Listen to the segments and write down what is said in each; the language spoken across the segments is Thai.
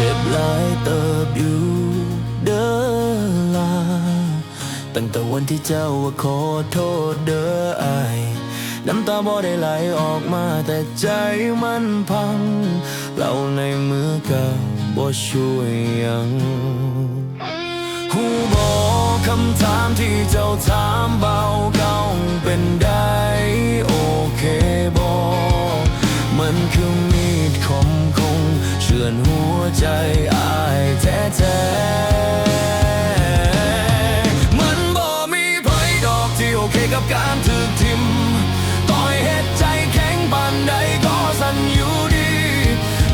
เจ็บหลายเติบอยู่เด้อลา ตั้งแต่วันที่เจ้าว่าขอโทษเด้อไอน้ำตาบ่ได้ไหลออกมาแต่ใจมันพัง เราในมือกับบ่ช่วยยังหูบอกคำถามที่เจ้าถามเบาเก่าเป็นได้โอเคบอก อนหัวใจอายแท้ๆมันบ่มีไผดอกที่โอเคกับการถูกทิมต่อยเหตุใจแข็งปานใดก็สั่นอยู่ดี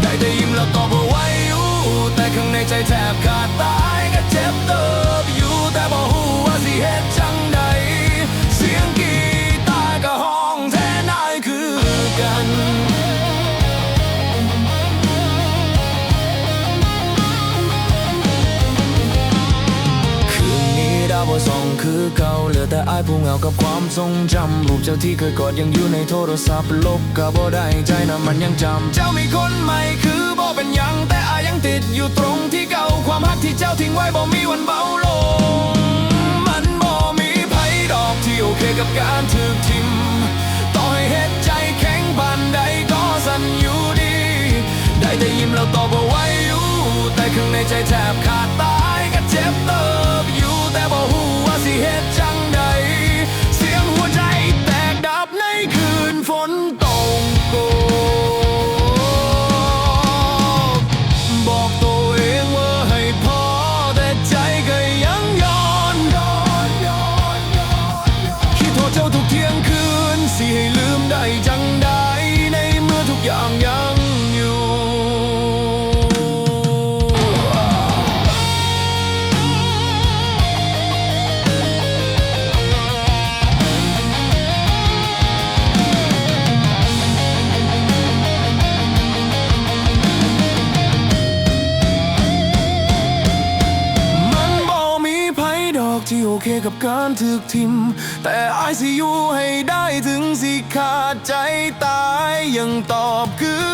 ได้แต่ยิ้มแล้วตอบว่าไหวอยู่แต่ข้างในใจแทบขาดตายก็เจ็บเติบอยู่แต่บ่ฮู้ว่าสิเหตุจัง คือเก่าเหลือแต่อายผู้เหงากับความทรงจำรูปเจ้าที่เคยกอดยังอยู่ในโทรศัพท์ลบก็บ่ได้ใจนะมันยังจำ เจ้ามีคนใหม่คือบ่เป็นยังแต่อายยังติดอยู่ตรงที่เก่าความฮักที่เจ้าทิ้งไว้บ่มีวันเบาลง มันบ่มีไผดอกที่โอเคกับการถูกทิมต่อให้เหตุใจแข็งปานใดก็สั่นอยู่ดี ได้แต่ยิ้มแล้วตอบว่าไหวอยู่แต่ข้างในใจแทบขาดตายก็เจ็บเติบ เคกับการถึกทิม แต่อายสิอยู่ให้ได้ถึงสิขาดใจตายยังตอบคือ